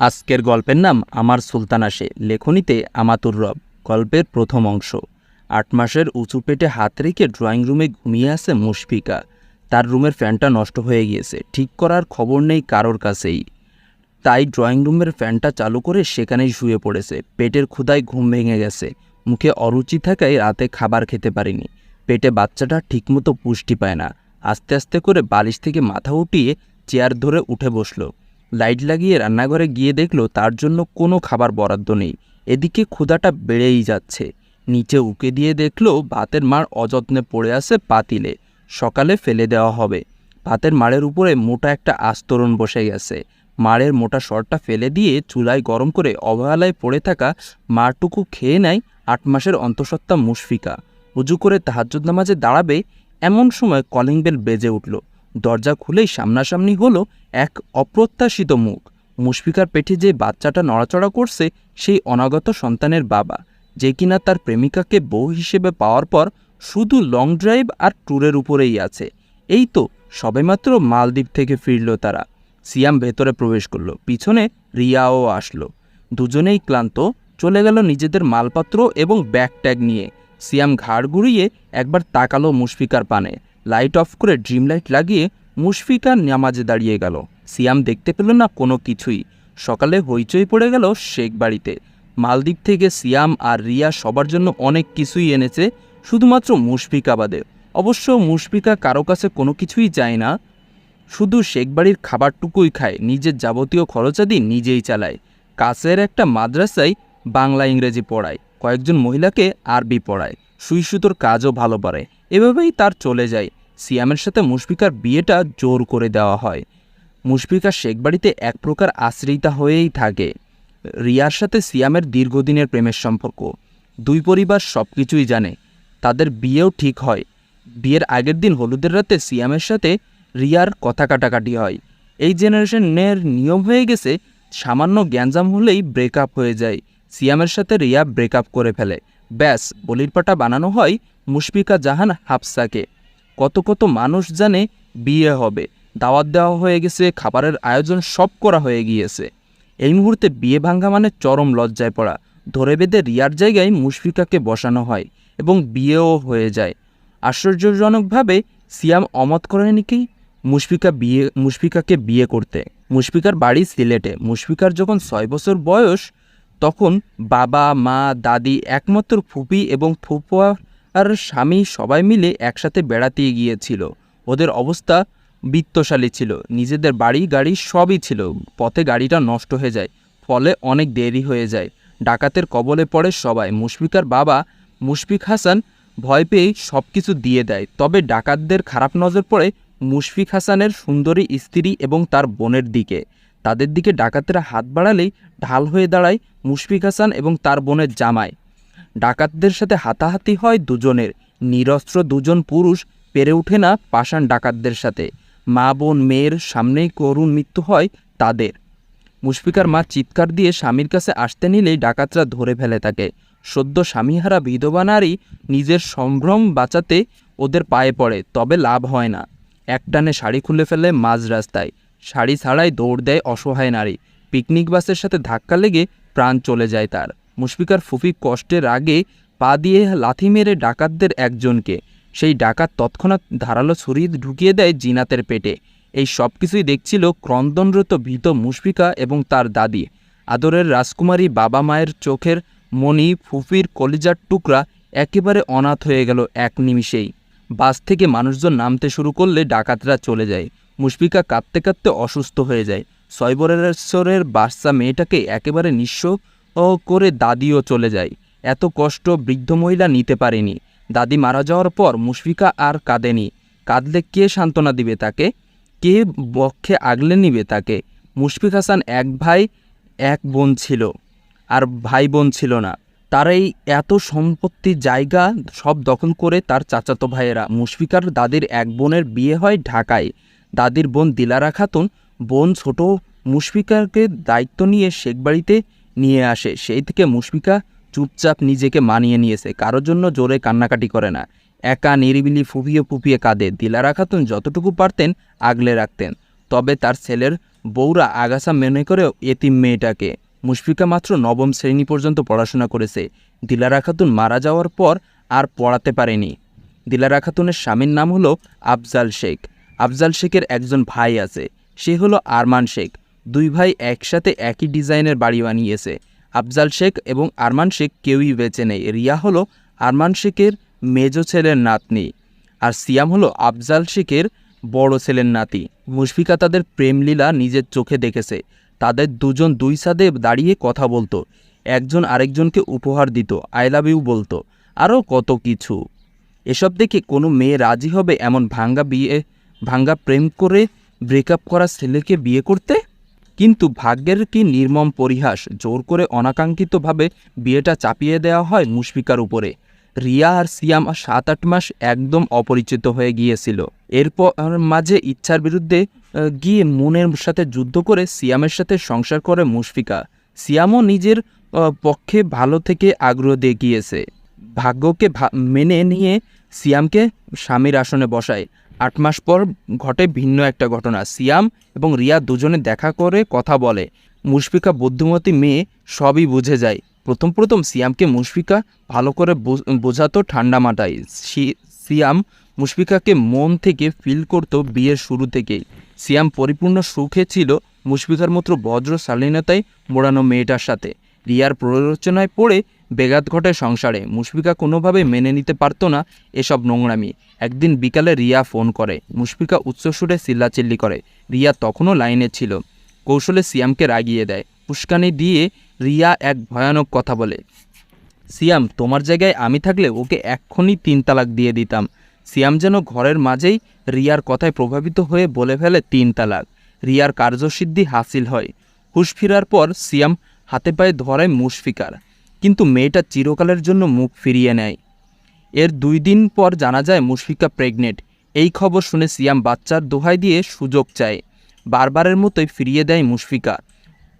আজকের গল্পের নাম আমার সুলতান আসে লেখনীতে আমাতুর রব, গল্পের প্রথম অংশ। আট মাসের উঁচু পেটে হাত রেখে ড্রয়িং রুমে ঘুমিয়ে আছে মুশফিকা। তার রুমের ফ্যানটা নষ্ট হয়ে গিয়েছে। ঠিক করার খবর নেই কারোর কাছেই। তাই ড্রয়িং রুমের ফ্যানটা চালু করে সেখানেই শুয়ে পড়েছে। পেটের ক্ষুদায় ঘুম ভেঙে গেছে। মুখে অরুচি থাকায় রাতে খাবার খেতে পারেনি। পেটে বাচ্চাটা ঠিকমতো পুষ্টি পায় না। আস্তে আস্তে করে বালিশ থেকে মাথা উঠিয়ে চেয়ার ধরে উঠে বসল। লাইট লাগিয়ে রান্নাঘরে গিয়ে দেখল তার জন্য কোনো খাবার বরাদ্দ নেই। এদিকে ক্ষুধাটা বেড়েই যাচ্ছে। নিচে উকে দিয়ে দেখল ভাতের মার অযত্নে পড়ে আছে পাতিলে। সকালে ফেলে দেওয়া হবে। ভাতের মাড়ের উপরে মোটা একটা আস্তরণ বসে গেছে। মাড়ের মোটা শরটা ফেলে দিয়ে চুলায় গরম করে অবহেলায় পড়ে থাকা মারটুকু খেয়ে নেয় আট মাসের অন্তঃসত্ত্বা মুশফিকা। উজু করে তাহাজ্জুদ নামাজে দাঁড়াবে এমন সময় কলিং বেল বেজে উঠল। দরজা খুলেই সামনাসামনি হলো এক অপ্রত্যাশিত মুখ। মুশফিকার পেটে যে বাচ্চাটা নড়াচড়া করছে, সেই অনাগত সন্তানের বাবা, যে কিনা তার প্রেমিকাকে বউ হিসেবে পাওয়ার পর শুধু লং ড্রাইভ আর ট্যুরের উপরেই আছে। এই তো সবেমাত্র মালদ্বীপ থেকে ফিরল তারা। সিয়াম ভেতরে প্রবেশ করল, পিছনে রিয়াও আসলো। দুজনেই ক্লান্ত, চলে গেল নিজেদের মালপত্র এবং ব্যাগ ট্যাগ নিয়ে। সিয়াম ঘাড় ঘুরিয়ে একবার তাকালো মুশফিকার পানে। লাইট অফ করে ড্রিম লাইট লাগিয়ে মুশফিকা নামাজে দাঁড়িয়ে গেল। সিয়াম দেখতে পেল না কোনো কিছুই। সকালে হইচই পড়ে গেল শেখ বাড়িতে। মালদ্বীপ থেকে সিয়াম আর রিয়া সবার জন্য অনেক কিছুই এনেছে, শুধুমাত্র মুশফিকা বাদে অবশ্য মুশফিকা কারও কাছে কোনো কিছুই চায় না। শুধু শেখ বাড়ির খাবারটুকুই খায়, নিজের যাবতীয় খরচাদি নিজেই চালায়। কাছের একটা মাদ্রাসায় বাংলা ইংরেজি পড়ায়, কয়েকজন মহিলাকে আরবি পড়ায়। সুই সুতোর কাজও ভালো পারে। এভাবেই তার চলে যায়। সিয়ামের সাথে মুশফিকার বিয়েটা জোর করে দেওয়া হয়। মুশফিকা শেখ বাড়িতে এক প্রকার আশ্রিতা হয়েই থাকে। রিয়ার সাথে সিয়ামের দীর্ঘদিনের প্রেমের সম্পর্ক। দুই পরিবার সব কিছুই জানে। তাদের বিয়েও ঠিক হয়। বিয়ের আগের দিন হলুদের রাতে সিয়ামের সাথে রিয়ার কথা কাটাকাটি হয়। এই জেনারেশনের নিয়ম হয়ে গেছে, সামান্য গ্যাঞ্জাম হলেই ব্রেকআপ হয়ে যায়। সিয়ামের সাথে রিয়া ব্রেকআপ করে ফেলে। ব্যাস, বলির পাটা বানানো হয় মুশফিকা জাহান হাফসাকে। কত কত মানুষ জানে বিয়ে হবে। দাওয়াত দেওয়া হয়ে গেছে, খাবারের আয়োজন সব করা হয়ে গিয়েছে। এই মুহূর্তে বিয়ে ভাঙ্গা মানে চরম লজ্জায় পড়া। ধরে বেঁধে রিয়ার জায়গায় মুশফিকাকে বসানো হয় এবং বিয়েও হয়ে যায়। আশ্চর্যজনকভাবে সিয়াম অমত করেনি কি? মুশফিকা বিয়ে, মুশফিকাকে বিয়ে করতে। মুশফিকার বাড়ি সিলেটে। মুশফিকার যখন ছয় বছর বয়স তখন বাবা, মা, দাদি একমাত্র ফুপি এবং ফুপুয়া আর স্বামী সবাই মিলে একসাথে বেড়াতে গিয়েছিল। ওদের অবস্থা বিত্তশালী ছিল। নিজেদের বাড়ি, গাড়ি সবই ছিল। পথে গাড়িটা নষ্ট হয়ে যায়, ফলে অনেক দেরি হয়ে যায়। ডাকাতের কবলে পড়ে সবাই। মুশফিকার বাবা মুশফিক হাসান ভয় পেয়েই সব কিছু দিয়ে দেয়। তবে ডাকাতদের খারাপ নজর পড়ে মুশফিক হাসানের সুন্দরী স্ত্রী এবং তার বোনের দিকে। তাদের দিকে ডাকাতেরা হাত বাড়ালেই ঢাল হয়ে দাঁড়ায় মুশফিক হাসান এবং তার বোনের জামাই। ডাকাতদের সাথে হাতাহাতি হয় দুজনের। নিরস্ত্র দুজন পুরুষ পেরে ওঠে না পাষাণ ডাকাতদের সাথে। মা, বোন, মেয়ের সামনেই করুণ মৃত্যু হয় তাদের। মুশফিকার মা চিৎকার দিয়ে স্বামীর কাছে আসতে নিলেই ডাকাতরা ধরে ফেলে তাকে। সদ্য স্বামীহারা বিধবা নারী নিজের সম্ভ্রম বাঁচাতে ওদের পায়ে পড়ে, তবে লাভ হয় না। একটানে শাড়ি খুলে ফেলে মাঝ রাস্তায়। শাড়ি ছাড়াই দৌড় দেয় অসহায় নারী। পিকনিক বাসের সাথে ধাক্কা লেগে প্রাণ চলে যায় তার। মুশফিকার ফুফি কষ্টের আগে পা দিয়ে লাথি মেরে ডাকাতদের একজনকে। সেই ডাকাত তৎক্ষণাৎ ধারালো ছুরি ঢুকিয়ে দেয় জিনাতের পেটে। এই সব কিছুই দেখছিল ক্রন্দনরত ভীত মুশফিকা এবং তার দাদি। আদরের রাজকুমারী বাবা মায়ের চোখের মণি ফুফির কলিজার টুকরা একেবারে অনাথ হয়ে গেল এক নিমিষেই। বাস থেকে মানুষজন নামতে শুরু করলে ডাকাতরা চলে যায়। মুশফিকা কাঁদতে কাঁদতে অসুস্থ হয়ে যায়। ছয় বছরের বাচ্চা মেয়েটাকে একেবারে নিঃস্ব করে দাদিও চলে যায়। এত কষ্ট বৃদ্ধ মহিলা নিতে পারেনি। দাদি মারা যাওয়ার পর মুশফিকা আর কাঁদেনি। কাঁদলে কে সান্ত্বনা দিবে তাকে? কে বক্ষে আগলে নিবে তাকে? মুশফিক হাসান এক ভাই, এক বোন ছিল। আর ভাই বোন ছিল না। তার এই এত সম্পত্তি জায়গা সব দখল করে তার চাচাতো ভাইয়েরা। মুশফিকার দাদির এক বোনের বিয়ে হয় ঢাকায়। দাদির বোন দিলারা খাতুন বোন ছোট মুশফিকাকে দায়িত্ব নিয়ে শেখ বাড়িতে নিয়ে আসে। সেই থেকে মুশফিকা চুপচাপ নিজেকে মানিয়ে নিয়েছে। কারোর জন্য জোরে কান্নাকাটি করে না। একা নিরিবিলি ফুপিয়ে ফুপিয়ে কাঁদে। দিলারা খাতুন যতটুকু পারতেন আগলে রাখতেন। তবে তার ছেলের বউরা আগাছা মেনে করে এতিম মেয়েটাকে। মুশফিকা মাত্র নবম শ্রেণি পর্যন্ত পড়াশোনা করেছে। দিলারা খাতুন মারা যাওয়ার পর আর পড়াতে পারেনি। দিলারা খাতুনের স্বামীর নাম হলো আফজাল শেখ। আফজাল শেখের একজন ভাই আছে। সে হলো আরমান শেখ। দুই ভাই একসাথে একই ডিজাইনের বাড়ি বানিয়েছে। আফজাল শেখ এবং আরমান শেখ কেউই বেঁচে নেই। রিয়া হলো আরমান শেখের মেজ ছেলের নাতনি আর সিয়াম হলো আফজাল শেখের বড় ছেলের নাতি। মুশফিকা তাদের প্রেমলীলা নিজের চোখে দেখেছে। তাদের দুজন দুই সাদে দাঁড়িয়ে কথা বলতো। একজন আরেকজনকে উপহার দিত, আই লাভ ইউ বলতো। আরও কত কিছু। এসব দেখে কোনো মেয়ে রাজি হবে এমন ভাঙ্গা বিয়ে ভাঙ্গা প্রেম করে ব্রেকআপ করা ছেলেকে বিয়ে করতে? কিন্তু ভাগ্যের কি নির্মম পরিহাস জোর করে অনাকাঙ্ক্ষিতভাবে বিয়েটা চাপিয়ে দেওয়া হয় মুশফিকার উপরে? রিয়া আর সিয়াম সাত আট মাস একদম অপরিচিত হয়ে গিয়েছিল। এরপর মাঝে ইচ্ছার বিরুদ্ধে গিয়ে মনের সাথে যুদ্ধ করে সিয়ামের সাথে সংসার করে মুশফিকা। সিয়ামও নিজের পক্ষে ভালো থেকে আগ্রহ দেখিয়েছে। ভাগ্যকে মেনে নিয়ে সিয়ামকে স্বামীর আসনে বসায়। আট মাস পর ঘটে ভিন্ন একটা ঘটনা। সিয়াম এবং রিয়া দুজনে দেখা করে কথা বলে। মুশফিকা বুদ্ধিমতী মেয়ে, সবই বুঝে যায়। প্রথম প্রথম সিয়ামকে মুশফিকা ভালো করে বোঝ- বোঝাতো ঠান্ডা মাটায় সি- সিয়াম মুশফিকাকে মন থেকে ফিল করতো বিয়ের শুরু থেকেই। সিয়াম পরিপূর্ণ সুখে ছিল মুশফিকার মতো বজ্র শালীনতায় মোড়ানো মেয়েটার সাথে। রিয়ার প্ররোচনায় পড়ে বেঘাত ঘটে সংসারে। মুশফিকা কোনোভাবে মেনে নিতে পারতো না এসব নোংরামি। একদিন বিকালে রিয়া ফোন করে। মুশফিকা উচ্চস্বরে চিল্লাচিল্লি করে। রিয়া তখনও লাইনে ছিল। কৌশলে সিয়ামকে রাগিয়ে দেয়। উস্কানি দিয়ে রিয়া এক ভয়ানক কথা বলে, সিয়াম, তোমার জায়গায় আমি থাকলে ওকে এক্ষুনি তিন তালাক দিয়ে দিতাম। সিয়াম যেন ঘরের মাঝেই রিয়ার কথায় প্রভাবিত হয়ে বলে ফেলে তিন তালাক। রিয়ার কার্যসিদ্ধি হাসিল হয়। হুশ ফিরার পর সিয়াম হাতে পায়ে ধরায় মুশফিকার। কিন্তু মেয়েটা চিরকালের জন্য মুখ ফিরিয়ে নেয়। এর দুই দিন পর জানা যায়, মুশফিকা প্রেগনেন্ট। এই খবর শুনে সিয়াম বাচ্চার দোহাই দিয়ে সুযোগ চায়। বারবারের মতোই ফিরিয়ে দেয় মুশফিকা।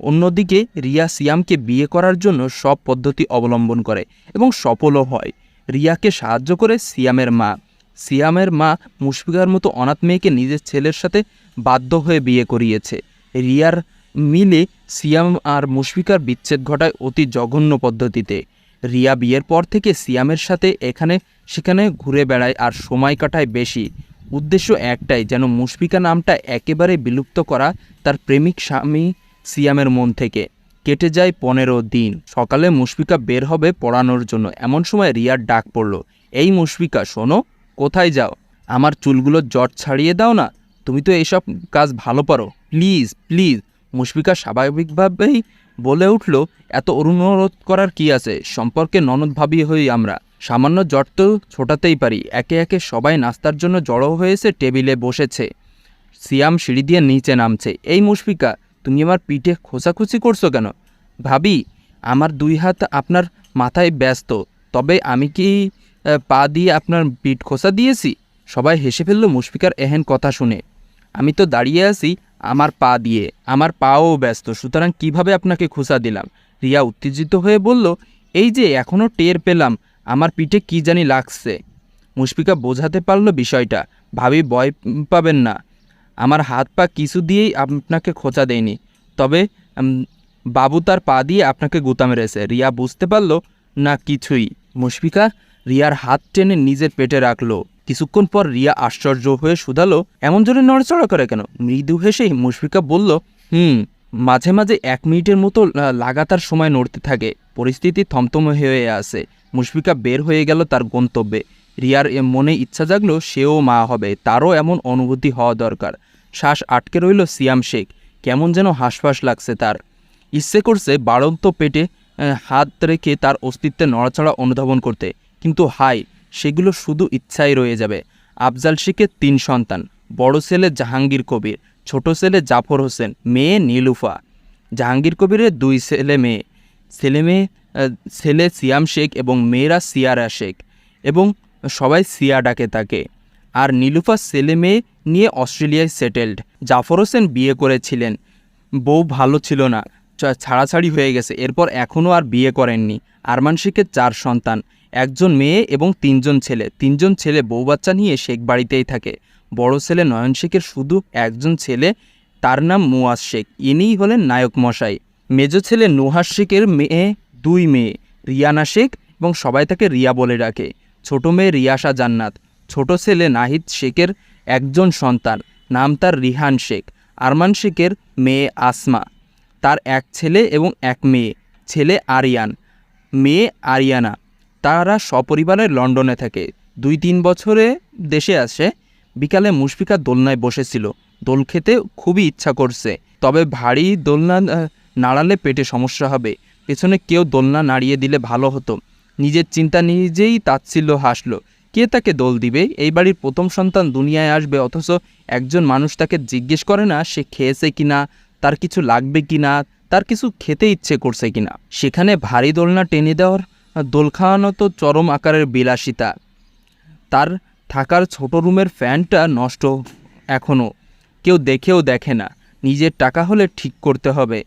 অন্যদিকে রিয়া সিয়ামকে বিয়ে করার জন্য সব পদ্ধতি অবলম্বন করে এবং সফলও হয়। রিয়াকে সাহায্য করে সিয়ামের মা। সিয়ামের মা মুশফিকার মতো অনাথ মেয়েকে নিজের ছেলের সাথে বাধ্য হয়ে বিয়ে করিয়েছে। রিয়ার মিলে সিয়াম আর মুশফিকার বিচ্ছেদ ঘটায় অতি জঘন্য পদ্ধতিতে। রিয়া বিয়ের পর থেকে সিয়ামের সাথে এখানে সেখানে ঘুরে বেড়ায় আর সময় কাটায় বেশি। উদ্দেশ্য একটাই, যেন মুশফিকা নামটা একেবারে বিলুপ্ত করা তার প্রেমিক স্বামী সিয়ামের মন থেকে। কেটে যায় পনেরো দিন। সকালে মুশফিকা বের হবে পড়ানোর জন্য। এমন সময় রিয়ার ডাক পড়ল, এই মুশফিকা, শোনো, কোথায় যাও? আমার চুলগুলো জট ছাড়িয়ে দাও না? তুমি তো এইসব কাজ ভালো পারো। প্লিজ প্লিজ মুশফিকা স্বাভাবিকভাবেই বলে উঠল, এত অনুরোধ করার কি আছে? সম্পর্কে ননদ ভাবি হই আমরা। সামান্য জট তো ছোটাতেই পারি। একে একে সবাই নাস্তার জন্য জড়ো হয়েছে, টেবিলে বসেছে। সিয়াম সিঁড়ি দিয়ে নিচে নামছে, এই মুশফিকা, তুমি আমার পিঠে খোঁচাখুচি করছ কেন? ভাবি, আমার দুই হাত আপনার মাথায় ব্যস্ত, তবে আমি কি পা দিয়ে আপনার পিঠ খোঁচা দিয়েছি? সবাই হেসে ফেলল মুশফিকার এহেন কথা শুনে। আমি তো দাঁড়িয়ে আছি আমার পা দিয়ে, আমার পাও ব্যস্ত, সুতরাং কীভাবে আপনাকে খোঁচা দিলাম? রিয়া উত্তেজিত হয়ে বলল, এই যে এখনও টের পেলাম, আমার পিঠে কি জানি লাগছে। মুশফিকা বোঝাতে পারল বিষয়টা, ভাবি ভয় পাবেন না। আমার হাত পা কিছু দিয়েই আপনাকে খোঁচা দেয়নি তবে বাবু তার পা দিয়ে আপনাকে গুতা মেরেছে। রিয়া বুঝতে পারল, না, কিছুই। মুশফিকা রিয়ার হাত টেনে নিজের পেটে রাখল। কিছুক্ষণ পর রিয়া আশ্চর্য হয়ে শুধালো, এমন জোরে নড়াচড়া করে কেন? মৃদু হেসেই মুশফিকা বলল, হুম, মাঝে মাঝে এক মিনিটের মতো লাগাতার সময় নড়তে থাকে। পরিস্থিতি থমথম হয়ে আসে মুশফিকা বের হয়ে গেল তার গন্তব্যে। রিয়ার মনে ইচ্ছা জাগলো, সেও মা হবে। তারও এমন অনুভূতি হওয়া দরকার। শ্বাস আটকে রইল সিয়াম শেখ। কেমন যেন হাঁসফাঁস লাগছে তার। ইচ্ছে করছে বাড়ন্ত পেটে হাত রেখে তার অস্তিত্বে নড়াচড়া অনুধাবন করতে। কিন্তু হাই সেগুলো শুধু ইচ্ছাই রয়ে যাবে। আফজাল শেখের তিন সন্তান, বড় ছেলে জাহাঙ্গীর কবির, ছোট ছেলে জাফর হোসেন, মেয়ে নীলুফা। জাহাঙ্গীর কবিরের দুই ছেলে মেয়ে ছেলে মেয়ে ছেলে সিয়াম শেখ এবং মেয়েরা সিয়ারা শেখ এবং সবাই সিয়া ডাকে তাকে। আর নীলুফা ছেলে মেয়ে নিয়ে অস্ট্রেলিয়ায় সেটেলড। জাফর হোসেন বিয়ে করেছিলেন। বউ ভালো ছিল না ছাড়াছাড়ি হয়ে গেছে, এরপর এখনও আর বিয়ে করেননি। আরমান শেখের চার সন্তান একজন মেয়ে এবং তিনজন ছেলে। তিনজন ছেলে বউ বাচ্চা নিয়ে শেখ বাড়িতেই থাকে। বড় ছেলে নয়ন শেখের শুধু একজন ছেলে, তার নাম মুয়াজ শেখ। ইনিই হলেন নায়ক মশাই। মেজ ছেলে নুহাস শেখের মেয়ে দুই মেয়ে, রিয়ানা শেখ এবং সবাই তাকে রিয়া বলে ডাকে। ছোট মেয়ে রিয়াশা জান্নাত। ছোট ছেলে নাহিদ শেখের একজন সন্তান, নাম তার রিহান শেখ। আরমান শেখের মেয়ে আসমা। তার এক ছেলে এবং এক মেয়ে। ছেলে আরিয়ান। মেয়ে আরিয়ানা। তারা সপরিবারে লন্ডনে থাকে। দুই তিন বছরে দেশে আসে। বিকালে মুশফিকা দোলনায় বসেছিল। দোল খেতে খুবই ইচ্ছা করছে। তবে ভারী দোলনা নাড়ালে পেটে সমস্যা হবে। পেছনে কেউ দোলনা নাড়িয়ে দিলে ভালো হতো। নিজের চিন্তা নিজেই তাচ্ছিল্য হাসলো। কে তাকে দোল দিবে? এই বাড়ির প্রথম সন্তান দুনিয়ায় আসবে, অথচ একজন মানুষ তাকে জিজ্ঞেস করে না, সে খেয়েছে কিনা, তার কিছু লাগবে কিনা, তার কিছু খেতে ইচ্ছে করছে কিনা। সেখানে ভারী দোলনা টেনে দেওয়ার আহ, দোল খাওয়ানো তো চরম আকারের বিলাসিতা। তার থাকার ছোট রুমের ফ্যানটা নষ্ট এখনও কেউ দেখেও দেখে না নিজের টাকা হলে ঠিক করতে হবে।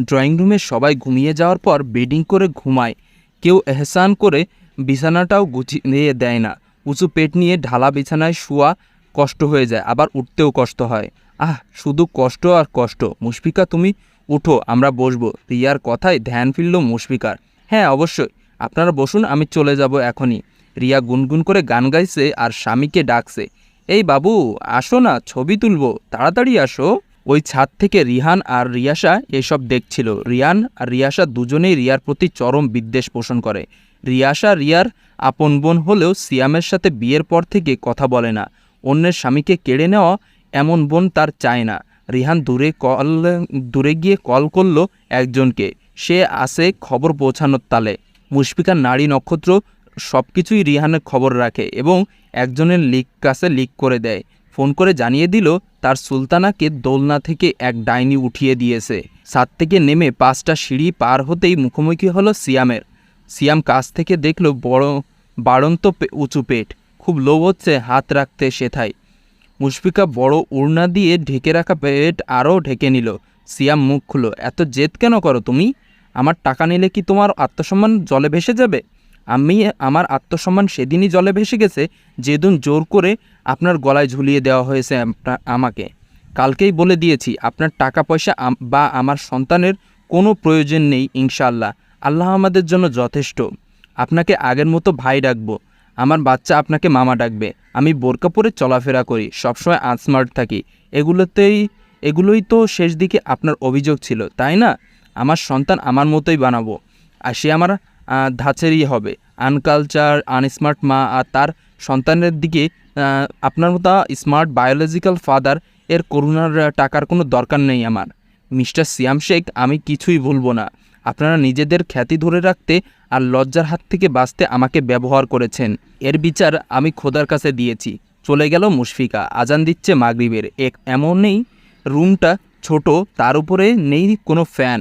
ড্রয়িং রুমে সবাই ঘুমিয়ে যাওয়ার পর বেডিং করে ঘুমায়। কেউ এহসান করে বিছানাটাও গুছিয়ে দেয় না। উঁচু পেট নিয়ে ঢালা বিছানায় শোয়া কষ্ট হয়ে যায় আবার উঠতেও কষ্ট হয়। আহ শুধু কষ্ট আর কষ্ট। মুশফিকা তুমি উঠো আমরা বসবো। রিয়ার কথায় ধ্যান ফিরল মুশফিকার। হ্যাঁ অবশ্যই। আপনারা বসুন, আমি চলে যাব এখনই। রিয়া গুনগুন করে গান গাইছে আর স্বামীকে ডাকছে। এই বাবু, আসো না, ছবি তুলবো, তাড়াতাড়ি আসো। ওই ছাদ থেকে রিহান আর রিয়াসা এসব দেখছিল। রিয়ান আর রিয়াসা দুজনেই রিয়ার প্রতি চরম বিদ্বেষ পোষণ করে। রিয়াসা রিয়ার আপন বোন হলেও সিয়ামের সাথে বিয়ের পর থেকে কথা বলে না। অন্যের স্বামীকে কেড়ে নেওয়া এমন বোন তার চায় না। রিহান দূরে কল, দূরে গিয়ে কল করল একজনকে। সে আসে খবর পৌঁছানোর তালে। মুশফিকার নারী নক্ষত্র সব কিছুই রিহানের খবর রাখে এবং একজনের লিক কাছে লিক করে দেয়। ফোন করে জানিয়ে দিল, তার সুলতানাকে দোলনা থেকে এক ডাইনি উঠিয়ে দিয়েছে। সাত থেকে নেমে পাঁচটা সিঁড়ি পার হতেই মুখোমুখি হলো সিয়ামের। সিয়াম কাছ থেকে দেখল বড়, বাড়ন্ত উঁচু পেট। খুব লোভ হচ্ছে হাত রাখতে সেথায়। মুশফিকা বড় উড়না দিয়ে ঢেকে রাখা পেট আরও ঢেকে নিল। সিয়াম মুখ খুলো এত জেদ কেন করো তুমি? আমার টাকা নিলে কি তোমার আত্মসম্মান জলে ভেসে যাবে? আমি, আমার আত্মসম্মান সেদিনই জলে ভেসে গেছে যেদিন জোর করে আপনার গলায় ঝুলিয়ে দেওয়া হয়েছে আমাকে। কালকেই বলে দিয়েছি, আপনার টাকা পয়সা বা আমার সন্তানের কোনো প্রয়োজন নেই ইনশাআল্লাহ। আল্লাহ আমাদের জন্য যথেষ্ট। আপনাকে আগের মতো ভাই ডাকবো। আমার বাচ্চা আপনাকে মামা ডাকবে। আমি বোরকা পরে চলাফেরা করি, সবসময় আনস্মার্ট থাকি। এগুলোতেই, এগুলোই তো শেষ দিকে আপনার অভিযোগ ছিল, তাই না? আমার সন্তান আমার মতোই বানাবো। আর সে আমার ধাঁচেরই হবে। আনকালচার, আনস্মার্ট মা আর তার সন্তানের দিকে আপনার মতো স্মার্ট বায়োলজিক্যাল ফাদার এর করুণার টাকার কোনো দরকার নেই আমার। মিস্টার সিয়াম শেখ, আমি কিছুই ভুলবো না। আপনারা নিজেদের খ্যাতি ধরে রাখতে আর লজ্জার হাত থেকে বাঁচতে আমাকে ব্যবহার করেছেন। এর বিচার আমি খোদার কাছে দিয়েছি। চলে গেল মুশফিকা, আজান দিচ্ছে মাগরিবের। এক এমনই রুমটা ছোট, তার উপরে নেই কোনো ফ্যান।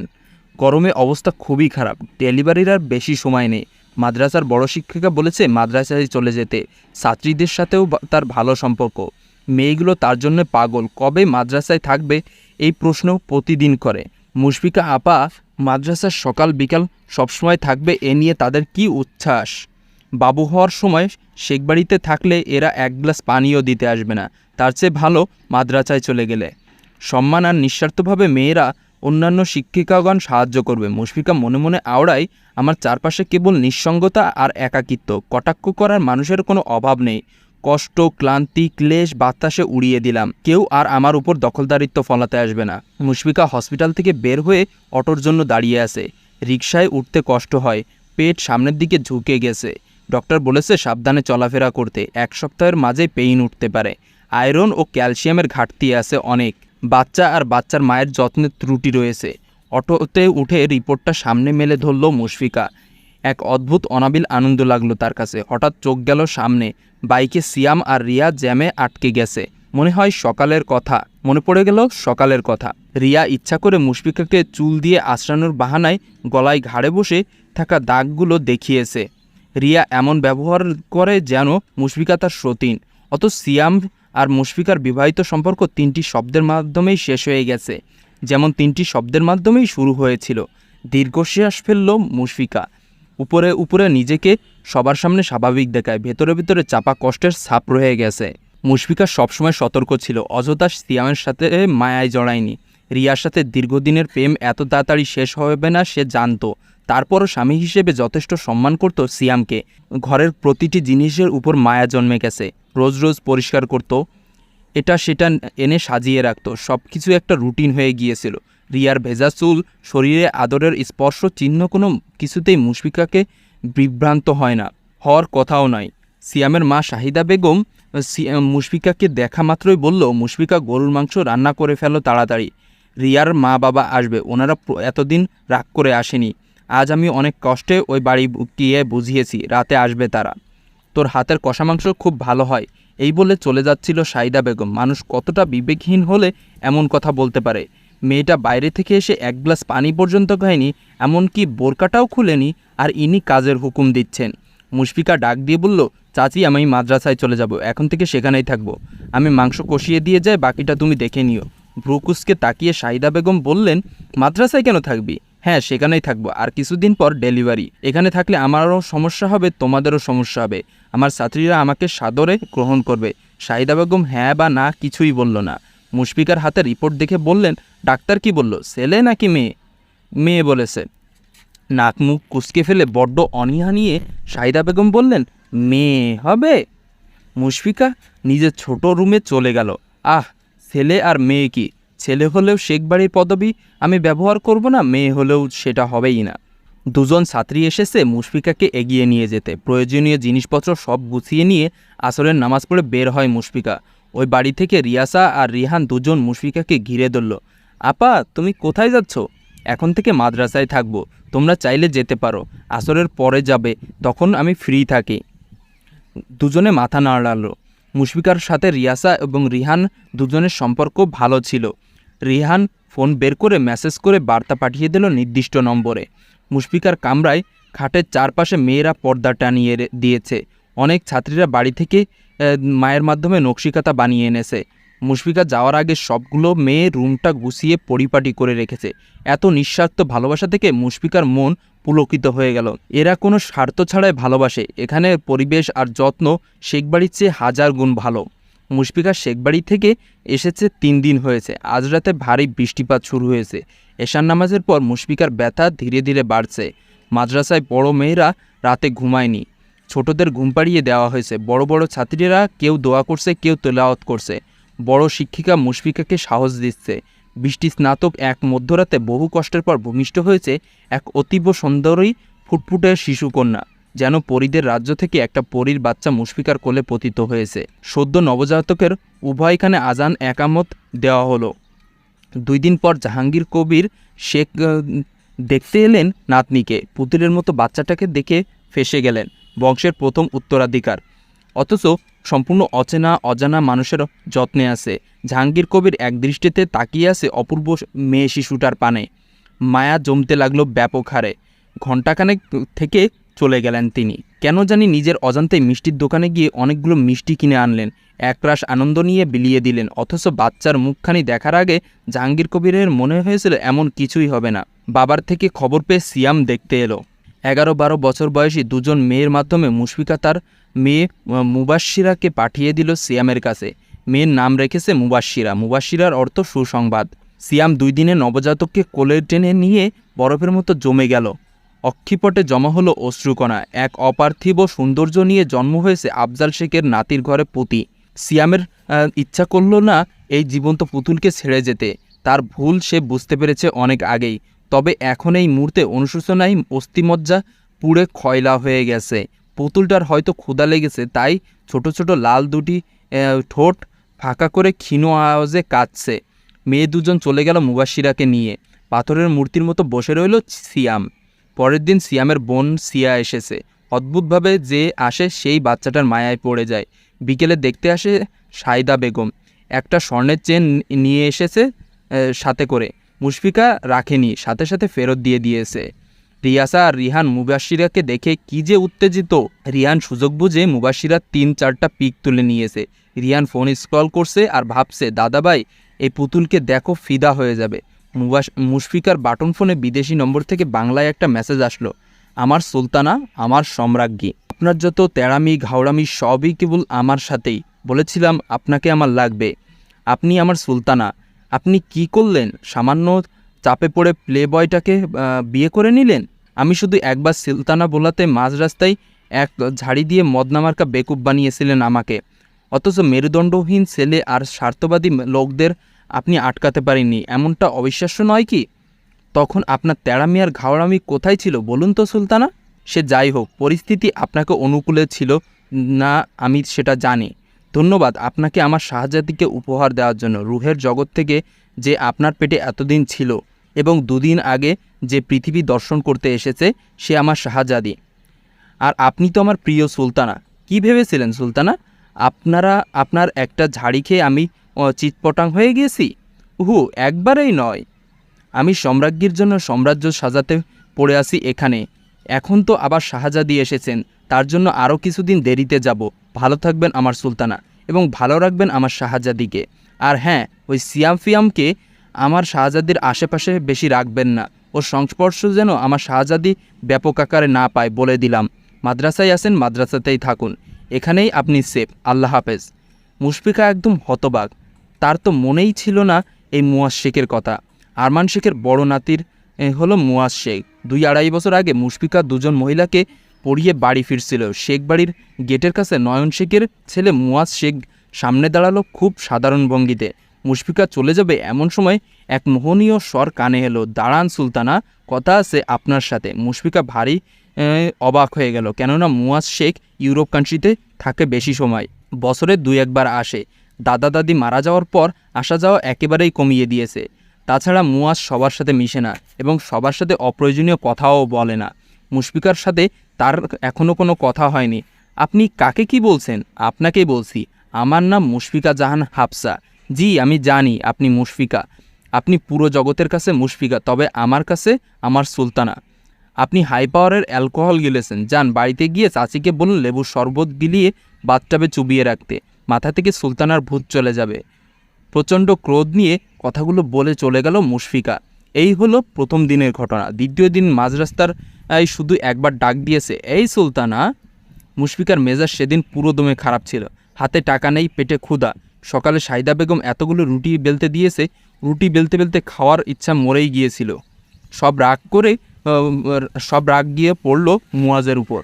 গরমে অবস্থা খুবই খারাপ। ডেলিভারির আর বেশি সময় নেই। মাদ্রাসার বড় শিক্ষিকা বলেছে, মাদ্রাসায় চলে যেতে ছাত্রীদের সাথেও তার ভালো সম্পর্ক। মেয়েগুলো তার জন্য পাগল। কবে মাদ্রাসায় থাকবে? এই প্রশ্ন প্রতিদিন করে। মুশফিকা আপা মাদ্রাসার সকাল বিকাল সবসময় থাকবে এ নিয়ে তাদের কি উচ্ছ্বাস? বাবু হওয়ার সময় শেখবাড়িতে থাকলে এরা এক গ্লাস পানিও দিতে আসবে না। তার চেয়ে ভালো মাদ্রাসায় চলে গেলে। সম্মান আর নিঃস্বার্থভাবে মেয়েরা অন্যান্য শিক্ষিকাগণ সাহায্য করবে। মুশফিকা মনে মনে আওড়ায়, আমার চারপাশে কেবল নিঃসঙ্গতা আর একাকিত্ব। কটাক্ষ করার মানুষের কোনো অভাব নেই। কষ্ট, ক্লান্তি, ক্লেশ বাতাসে উড়িয়ে দিলাম। কেউ আর আমার উপর দখলদারিত্ব ফলাতে আসবে না। মুশফিকা হসপিটাল থেকে বের হয়ে অটোর জন্য দাঁড়িয়ে আছে। রিকশায় উঠতে কষ্ট হয়। পেট সামনের দিকে ঝুঁকে গেছে। ডক্টর বলেছে, সাবধানে চলাফেরা করতে। এক সপ্তাহের মাঝে পেইন উঠতে পারে। আয়রন ও ক্যালসিয়ামের ঘাটতি আছে অনেক। বাচ্চা আর বাচ্চার মায়ের যত্নের ত্রুটি রয়েছে। অটোতে উঠে রিপোর্টটা সামনে মেলে ধরল মুশফিকা। এক অদ্ভুত, অনাবিল আনন্দ লাগল তার কাছে। হঠাৎ চোখ গেল সামনে। বাইকে সিয়াম আর রিয়া জ্যামে আটকে গেছে। মনে হয় সকালের কথা। মনে পড়ে গেল সকালের কথা। রিয়া ইচ্ছা করে মুশফিকাকে চুল দিয়ে আশ্রানোর বাহানায় গলায় ঘাড়ে বসে থাকা দাগগুলো দেখিয়েছে। রিয়া এমন ব্যবহার করে যেন মুশফিকা তার সতীন। অত সিয়াম আর মুশফিকার বিবাহিত সম্পর্ক তিনটি শব্দের মাধ্যমেই শেষ হয়ে গেছে। যেমন তিনটি শব্দের মাধ্যমেই শুরু হয়েছিল, দীর্ঘশ্বাস ফেলল মুশফিকা। উপরে উপরে নিজেকে সবার সামনে স্বাভাবিক দেখায়, ভেতরে ভেতরে চাপা কষ্টের ছাপ রয়ে গেছে। মুশফিকা সবসময় সতর্ক ছিল, অযথা সিয়ামের সাথে মায়ায় জড়ায়নি। রিয়ার সাথে দীর্ঘদিনের প্রেম এত তাড়াতাড়ি শেষ হবে না, সে জানতো। তারপরও স্বামী হিসেবে যথেষ্ট সম্মান করত সিয়ামকে। ঘরের প্রতিটি জিনিসের উপর মায়া জন্মে গেছে। রোজ রোজ পরিষ্কার করত। এটা সেটা এনে সাজিয়ে রাখত। সব কিছু একটা রুটিন হয়ে গিয়েছিল। রিয়ার ভেজা চুল, শরীরে আদরের স্পর্শ চিহ্ন কোনো কিছুতেই মুশফিকাকে বিভ্রান্ত হয় না। হওয়ার কথাও নয়। সিয়ামের মা শাহিদা বেগম মুশফিকাকে দেখা মাত্রই বলল, মুশফিকা গরুর মাংস রান্না করে ফেলো তাড়াতাড়ি। রিয়ার মা বাবা আসবে। ওনারা এতদিন রাগ করে আসেনি। আজ আমি অনেক কষ্টে ওই বাড়ি গিয়ে বুঝিয়েছি। রাতে আসবে তারা। তোর হাতের কষা মাংস খুব ভালো হয়। এই বলে চলে যাচ্ছিল সাইদা বেগম। মানুষ কতটা বিবেকহীন হলে এমন কথা বলতে পারে। মেয়েটা বাইরে থেকে এসে এক গ্লাস পানি পর্যন্ত খায়নি, এমনকি বোরকাটাও খুলেনি আর ইনি কাজের হুকুম দিচ্ছেন। মুশফিকা ডাক দিয়ে বলল, চাচি, আমি মাদ্রাসায় চলে যাব। এখন থেকে সেখানেই থাকব। আমি মাংস কষিয়ে দিয়ে যাই, বাকিটা তুমি দেখে নিও। ব্রুকুসকে তাকিয়ে সাইদা বেগম বললেন, মাদ্রাসায় কেন থাকবি? হ্যাঁ সেখানেই থাকব। আর কিছুদিন পর ডেলিভারি। এখানে থাকলে আমারও সমস্যা হবে, তোমাদেরও সমস্যা হবে। আমার ছাত্রীরা আমাকে সাদরে গ্রহণ করবে। শাহিদা বেগম হ্যাঁ বা না কিছুই বলল না। মুশফিকার হাতে রিপোর্ট দেখে বললেন, ডাক্তার কি বলল, ছেলে নাকি মেয়ে? মেয়ে, বলেছে। নাক মুখ কুচকে ফেলে বড্ড অনীহা নিয়ে শাহিদা বেগম বললেন, মেয়ে হবে? মুশফিকা নিজের ছোট রুমে চলে গেল। আহ, ছেলে আর মেয়ে কি? ছেলে হলেও শেখ বাড়ির পদবি আমি ব্যবহার করব না, মেয়ে হলেও সেটা হবেই না। দুজন ছাত্রী এসেছে মুশফিকাকে এগিয়ে নিয়ে যেতে। প্রয়োজনীয় জিনিসপত্র সব গুছিয়ে নিয়ে আসরের নামাজ পড়ে বের হয় মুশফিকা। ওই বাড়ি থেকে রিয়াসা আর রিহান দুজন মুশফিকাকে ঘিরে ধরল। আপা, তুমি কোথায় যাচ্ছ? এখন থেকে মাদ্রাসায় থাকব। তোমরা চাইলে যেতে পারো। আসরের পরে যাবে। তখন আমি ফ্রি থাকি। দুজনে মাথা নাড়ালো। মুশফিকার সাথে রিয়াসা এবং রিহান দুজনের সম্পর্ক ভালো ছিল। রিহান ফোন বের করে মেসেজ করে বার্তা পাঠিয়ে দিল নির্দিষ্ট নম্বরে। মুশফিকার কামরায় খাটের চারপাশে মেয়েরা পর্দা টানিয়ে দিয়েছে। অনেক ছাত্রীরা বাড়ি থেকে মায়ের মাধ্যমে নকশিকাতা বানিয়ে এনেছে। মুশফিকা যাওয়ার আগে সবগুলো মেয়ে রুমটা গুছিয়ে পরিপাটি করে রেখেছে। এত নিঃস্বার্থ ভালোবাসা থেকে মুশফিকার মন পুলকিত হয়ে গেল। এরা কোনো স্বার্থ ছাড়াই ভালোবাসে। এখানে পরিবেশ আর যত্ন শেখবাড়ির চেয়ে হাজার গুণ ভালো। মুশফিকা শেখবাড়ি থেকে এসেছে তিন দিন হয়েছে। আজ রাতে ভারী বৃষ্টিপাত শুরু হয়েছে। এশার নামাজের পর মুশফিকার ব্যথা ধীরে ধীরে বাড়ছে। মাদ্রাসায় বড় মেয়েরা রাতে ঘুমায়নি। ছোটদের ঘুম পাড়িয়ে দেওয়া হয়েছে। বড় বড় ছাত্রীরা কেউ দোয়া করছে, কেউ তেলাওয়াত করছে। বড় শিক্ষিকা মুশফিকাকে সাহস দিচ্ছে। বৃষ্টি স্নাতক এক মধ্যরাতে বহু কষ্টের পর ভূমিষ্ঠ হয়েছে এক অতীব সুন্দরী, ফুটফুটে শিশুকন্যা। যেন পরীদের রাজ্য থেকে একটা পরীর বাচ্চা মুশফিকার কোলে পতিত হয়েছে। সদ্য নবজাতকের উভয়খানে আজান একামত দেওয়া হলো। দুই দিন পর জাহাঙ্গীর কবির শেখ দেখতে এলেন নাতনিকে। পুতুলের মতো বাচ্চাটাকে দেখে ফেসে গেলেন। বংশের প্রথম উত্তরাধিকার। অথচ সম্পূর্ণ অচেনা, অজানা মানুষের যত্নে আছে। জাহাঙ্গীর কবির এক দৃষ্টিতে তাকিয়ে আছে অপূর্ব মেয়ে শিশুটার পানে। মায়া জমতে লাগল ব্যাপক হারে। ঘণ্টাখানেক থেকে চলে গেলেন তিনি। কেন জানি নিজের অজান্তে মিষ্টির দোকানে গিয়ে অনেকগুলো মিষ্টি কিনে আনলেন। একরাশ আনন্দ নিয়ে বিলিয়ে দিলেন। অথচ বাচ্চার মুখখানি দেখার আগে জাহাঙ্গীর কবিরের মনে হয়েছিল এমন কিছুই হবে না। বাবার থেকে খবর পেয়ে সিয়াম দেখতে এলো। এগারো বারো বছর বয়সী দুজন মেয়ের মাধ্যমে মুশফিকা তার মেয়ে মুবাশিরাকে পাঠিয়ে দিল সিয়ামের কাছে। মেয়ের নাম রেখেছে মুবাশিরা মুবাশিরার অর্থ সুসংবাদ। সিয়াম দুই দিনে নবজাতককে কোলে টেনে নিয়ে বরফের মতো জমে গেল। অক্ষিপটে জমা হলো অশ্রুকণা। এক অপার্থিব সৌন্দর্য নিয়ে জন্ম হয়েছে আফজাল শেখের নাতির ঘরে পুতি। সিয়ামের ইচ্ছা করল না এই জীবন্ত পুতুলকে ছেড়ে যেতে। তার ভুল সে বুঝতে পেরেছে অনেক আগেই। তবে এখন এই মুহূর্তে অনুশোচনায় অস্থিমজ্জা পুড়ে খয়লা হয়ে গেছে। পুতুলটার হয়তো ক্ষুদা লেগেছে, তাই ছোট ছোট লাল দুটি ঠোঁট ফাঁকা করে ক্ষীণ আওয়াজে কাঁদছে। মেয়ে দুজন চলে গেল মুবাশিরাকে নিয়ে। পাথরের মূর্তির মতো বসে রইল সিয়াম। পরের দিন সিয়ামের বোন সিয়া এসেছে। অদ্ভুতভাবে যে আসে সেই বাচ্চাটার মায়ায় পড়ে যায়। বিকেলে দেখতে আসে সাইদা বেগম। একটা স্বর্ণের চেন নিয়ে এসেছে সাথে করে। মুশফিকা রাখেনি, সাথে সাথে ফেরত দিয়ে দিয়েছে। রিয়াসা আর রিহান মুবাশিরাকে দেখে কি যে উত্তেজিত। রিহান সুযোগ বুঝে মুবাশিরার তিন চারটা পিক তুলে নিয়েছে। রিহান ফোন স্ক্রল করছে আর ভাবছে, দাদাভাই, এই পুতুলকে দেখো ফিদা হয়ে যাবে। মুশফিকার বাটন ফোনে বিদেশি নম্বর থেকে বাংলায় একটা মেসেজ আসলো। আমার সুলতানা, আমার সম্রাজ্ঞী। আপনার যত তেড়ামি, ঘাওড়ামি সবই কেবল আমার সাথেই। বলেছিলাম, আপনাকে আমার লাগবে। আপনি আমার সুলতানা। আপনি কি করলেন? সামান্য চাপে পড়ে প্লে বয়টাকে বিয়ে করে নিলেন? আমি শুধু একবার সুলতানা বোলাতে মাঝ রাস্তায় এক ঝাড়ি দিয়ে মদনামার্কা বেকুব বানিয়েছিলেন আমাকে। অথচ মেরুদণ্ডহীন ছেলে আর স্বার্থবাদী লোকদের আপনি আটকাতে পারেননি, এমনটা অবিশ্বাস্য নয় কি? তখন আপনার তেড়ামি আর ঘাওড়ামি কোথায় ছিল বলুন তো, সুলতানা? সে যাই হোক, পরিস্থিতি আপনাকে অনুকূলে ছিল না, আমি সেটা জানি। ধন্যবাদ আপনাকে আমার শাহজাদিকে উপহার দেওয়ার জন্য। রুহের জগৎ থেকে যে আপনার পেটে এতদিন ছিল এবং দুদিন আগে যে পৃথিবী দর্শন করতে এসেছে, সে আমার শাহজাদি আর আপনি তো আমার প্রিয় সুলতানা। কি ভেবেছিলেন, সুলতানা? আপনারা, আপনার একটা ঝাড়ি খেয়ে আমি চিৎপটাং হয়ে গিয়েছি হু একবারেই নয়। আমি সম্রাজ্ঞীর জন্য সাম্রাজ্য সাজাতে পড়ে আছি এখানে। এখন তো আবার শাহজাদি এসেছেন। তার জন্য আরও কিছুদিন দেরিতে যাব। ভালো থাকবেন আমার সুলতানা এবং ভালো রাখবেন আমার শাহজাদিকে। আর হ্যাঁ ওই সিয়াম ফিয়ামকে আমার শাহজাদির আশেপাশে বেশি রাখবেন না। ওর সংস্পর্শ যেন আমার শাহজাদি ব্যাপক আকারে না পায় বলে দিলাম। মাদ্রাসায় আসেন মাদ্রাসাতেই থাকুন। এখানেই আপনি সেফ আল্লাহ হাফেজ। মুশফিকা একদম হতবাক। তার তো মনেই ছিল না এই মুয়াজ শেখের কথা। আরমান শেখের বড় নাতির হলো মুয়াজ শেখ। দুই আড়াই বছর আগে মুশফিকা দুজন মহিলাকে পড়িয়ে বাড়ি ফিরছিল। শেখ বাড়ির গেটের কাছে নয়ন শেখের ছেলে মুয়াজ শেখ সামনে দাঁড়াল খুব সাধারণ ভঙ্গিতে। মুশফিকা চলে যাবে এমন সময় এক মোহনীয় স্বর কানে এলো, দাঁড়ান সুলতানা, কথা আছে আপনার সাথে। মুশফিকা ভারী অবাক হয়ে গেল, কেননা মুয়াজ শেখ ইউরোপ কান্ট্রিতে থাকে বেশি সময়। বছরে দুই একবার আসে। দাদা দাদি মারা যাওয়ার পর আসা যাওয়া একেবারেই কমিয়ে দিয়েছে। তাছাড়া মুয়াজ সবার সাথে মিশে না এবং সবার সাথে অপ্রয়োজনীয় কথাও বলে না। মুশফিকার সাথে তার এখনও কোনো কথা হয়নি। আপনি কাকে কি বলছেন? আপনাকেই বলছি, আমার নাম মুশফিকা জাহান হাফসা। জি, আমি জানি আপনি মুশফিকা। আপনি পুরো জগতের কাছে মুশফিকা, তবে আমার কাছে আমার সুলতানা। আপনি হাই পাওয়ারের অ্যালকোহল গিলেছেন। যান, বাড়িতে গিয়ে চাচিকে বলুন লেবুর শরবত গিলিয়ে বাথটাবে চুবিয়ে রাখতে। মাথা থেকে সুলতানার ভূত চলে যাবে। প্রচণ্ড ক্রোধ নিয়ে কথাগুলো বলে চলে গেল মুশফিকা। এই হলো প্রথম দিনের ঘটনা। দ্বিতীয় দিন মাঝরাস্তার শুধু একবার ডাক দিয়েছে, এই সুলতানা! মুশফিকার মেজাজ সেদিন পুরো দমে খারাপ ছিল। হাতে টাকা নেই, পেটে ক্ষুধা। সকালে সাইদা বেগম এতগুলো রুটি বেলতে দিয়েছে, রুটি বেলতে বেলতে খাওয়ার ইচ্ছা মরেই গিয়েছিল। সব রাগ করে সব রাগ গিয়ে পড়ল মুয়াজের উপর।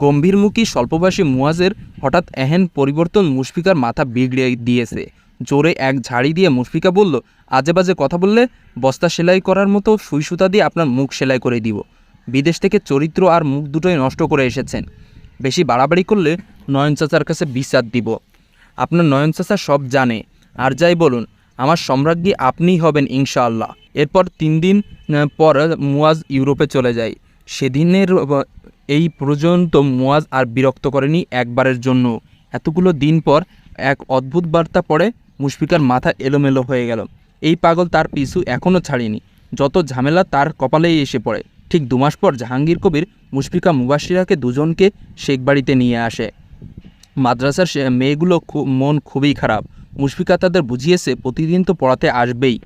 গম্ভীরমুখী স্বল্পবাসী মুয়াজের হঠাৎ এহেন পরিবর্তন মুশফিকার মাথা বিগড়ে দিয়েছে। জোরে এক ঝাড়ি দিয়ে মুশফিকা বলল আজে বাজে কথা বললে বস্তা সেলাই করার মতো সুই সুতা দিয়ে আপনার মুখ সেলাই করে দিব। বিদেশ থেকে চরিত্র আর মুখ দুটোই নষ্ট করে এসেছেন। বেশি বাড়াবাড়ি করলে নয়ন চাচার কাছে বিচার দিব। আপনার নয়ন চাচা সব জানে। আর যাই বলুন, আমার সম্রাজ্ঞী আপনিই হবেন ইনশাআল্লাহ। এরপর তিন দিন পর মুয়াজ ইউরোপে চলে যায়। সেদিনের এই পর্যন্ত মুয়াজ আর বিরক্ত করেনি একবারের জন্য। এতগুলো দিন পর এক অদ্ভুত বার্তা পড়ে মুশফিকার মাথা এলোমেলো হয়ে গেল। এই পাগল তার পিছু এখনও ছাড়েনি। যত ঝামেলা তার কপালেই এসে পড়ে। ঠিক দুমাস পর জাহাঙ্গীর কবির মুশফিকা মুবাসিরাকে দুজনকে শেখ বাড়িতে নিয়ে আসে। মাদ্রাসার মেয়েগুলো মন খুবই খারাপ। মুশফিকা তাদের বুঝিয়েছে, প্রতিদিন তো পড়াতে আসবেই।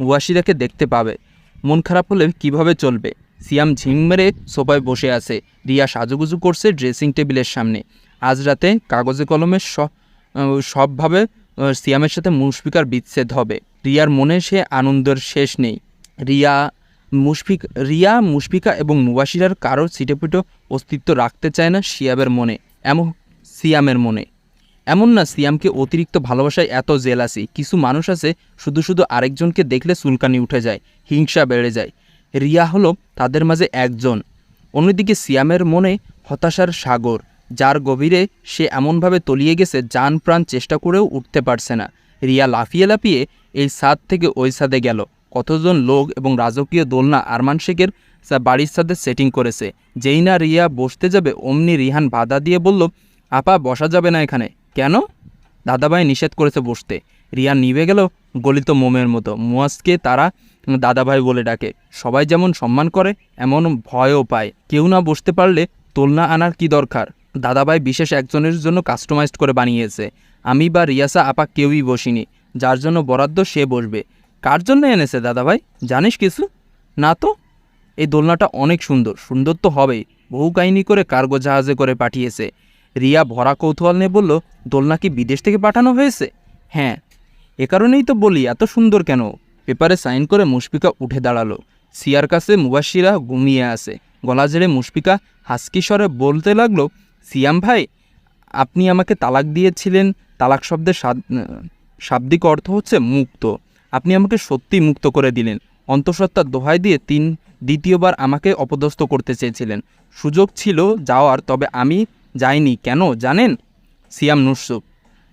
মুবাসিরাকে দেখতে পাবে। মন খারাপ হলে কীভাবে চলবে? সিয়াম ঝিম মেরে সোফায় বসে আছে। রিয়া সাজুগুজু করছে ড্রেসিং টেবিলের সামনে। আজ রাতে কাগজে কলমে সবভাবে সিয়ামের সাথে মুশফিকার বিচ্ছেদ হবে। রিয়ার মনে সে আনন্দের শেষ নেই। রিয়া মুশফিক রিয়া, মুশফিকা এবং মুবাসিরার কারোর ছিটেপিটো অস্তিত্ব রাখতে চায় না শিয়াবের মনে। এমন সিয়ামের মনে। এমন না সিয়ামকে অতিরিক্ত ভালোবাসায় এত জেলাসি। কিছু মানুষ আছে, শুধু শুধু আরেকজনকে দেখলে চুলকানি উঠে যায়, হিংসা বেড়ে যায়। রিয়া হলো তাদের মাঝে একজন। অন্যদিকে সিয়ামের মনে হতাশার সাগর, যার গভীরে সে এমনভাবে তলিয়ে গেছে যান প্রাণ চেষ্টা করেও উঠতে পারছে না। রিয়া লাফিয়ে লাফিয়ে এই সাদ থেকে ওই ছাদে গেল। কতজন লোক এবং রাজকীয় দোলনা আরমান শেখের বাড়ির সাথে সেটিং করেছে। যেই না রিয়া বসতে যাবে, অমনি রিহান বাধা দিয়ে বলল, আপা, বসা যাবে না এখানে। কেন? দাদাভাই নিষেধ করেছে বসতে। রিয়া নিভে গেল গলিত মোমের মতো। মুয়াজকে তারা দাদাভাই বলে ডাকে। সবাই যেমন সম্মান করে, এমন ভয়ও পায়। কেউ না বসতে পারলে তোলনা আনার কি দরকার? দাদাভাই বিশেষ একজনের জন্য কাস্টমাইজড করে বানিয়েছে। আমি বা রিয়াসা আপা কেউই বসিনি। যার জন্য বরাদ্দ সে বসবে। কার জন্য এনেছে দাদাভাই? জানিস কিছু? না তো? এই দোলনাটা অনেক সুন্দর। সুন্দর তো হবেই। বহু কাহিনী করে কার্গো জাহাজে করে পাঠিয়েছে। রিয়া ভরা কৌতূহল নিয়ে বলল, দোলনা কি বিদেশ থেকে পাঠানো হয়েছে? হ্যাঁ। এ কারণেই তো বলি, এত সুন্দর কেন? পেপারে সাইন করে মুশফিকা উঠে দাঁড়াল। সিয়ার কাছে মুবাসিরা ঘুমিয়ে আছে। গলা জেড়ে মুশফিকা হাসকি স্বরে বলতে লাগল, সিয়াম ভাই, আপনি আমাকে তালাক দিয়েছিলেন। তালাক শব্দের শাব্দিক অর্থ হচ্ছে মুক্ত। আপনি আমাকে সত্যি মুক্ত করে দিলেন। অন্তঃসত্ত্বার দোহাই দিয়ে তিন, দ্বিতীয়বার আমাকে অপদস্থ করতে চেয়েছিলেন। সুযোগ ছিল যাওয়ার, তবে আমি যাইনি। কেন, জানেন? সিয়াম নুসুফ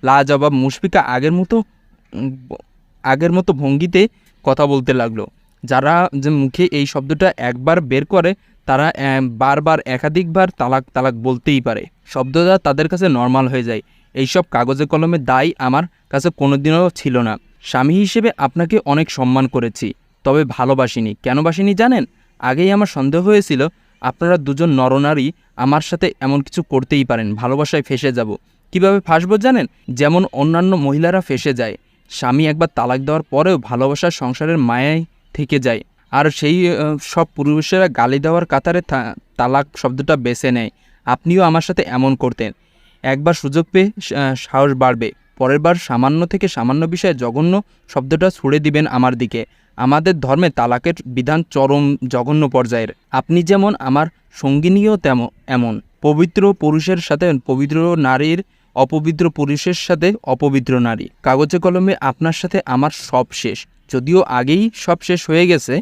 লাজবাব মুশফিকা আগের মতো আগের মতো ভঙ্গিতে কথা বলতে লাগল। যারা যে মুখে এই শব্দটা একবার বের করে, তারা বারবার একাধিকবার তালাক তালাক বলতেই পারে। শব্দটা তাদের কাছে নর্মাল হয়ে যায়। এইসব কাগজে কলমে দায় আমার কাছে কোনোদিনও ছিল না। স্বামী হিসেবে আপনাকে অনেক সম্মান করেছি, তবে ভালোবাসিনি। কেন বাসিনি জানেন? আগেই আমার সন্দেহ হয়েছিল, আপনারা দুজন নরনারী, আমার সাথে এমন কিছু করতেই পারেন, ভালোবাসায় ফেসে যাব। কীভাবে ফাঁসবো জানেন? যেমন অন্যান্য মহিলারা ফেসে যায়। স্বামী একবার তালাক দেওয়ার পরেও ভালোবাসার সংসারের মায়ায় থেকে যায়। আর সেই সব পুরুষেরা গালি দেওয়ার কাতারে তালাক শব্দটা বেছে নেয়। আপনিও আমার সাথে এমন করতেন। একবার সুযোগ পেয়ে সাহস বাড়বে। পরের বার সামান্য থেকে সামান্য বিষয়ে জঘন্য শব্দটা ছুড়ে দিবেন আমার দিকে। আমাদের ধর্মে তালাকের বিধান চরম জঘন্য পর্যায়ের। আপনি যেমন আমার সঙ্গিনীও তেমন, এমন। পবিত্র পুরুষের সাথে পবিত্র নারীর অপবিত্র পুরুষের সাথে অপবিত্র নারী। কাগজে কলমে আপনার সাথে আমার সব শেষ। যদিও আগেই সব শেষ হয়ে গেছে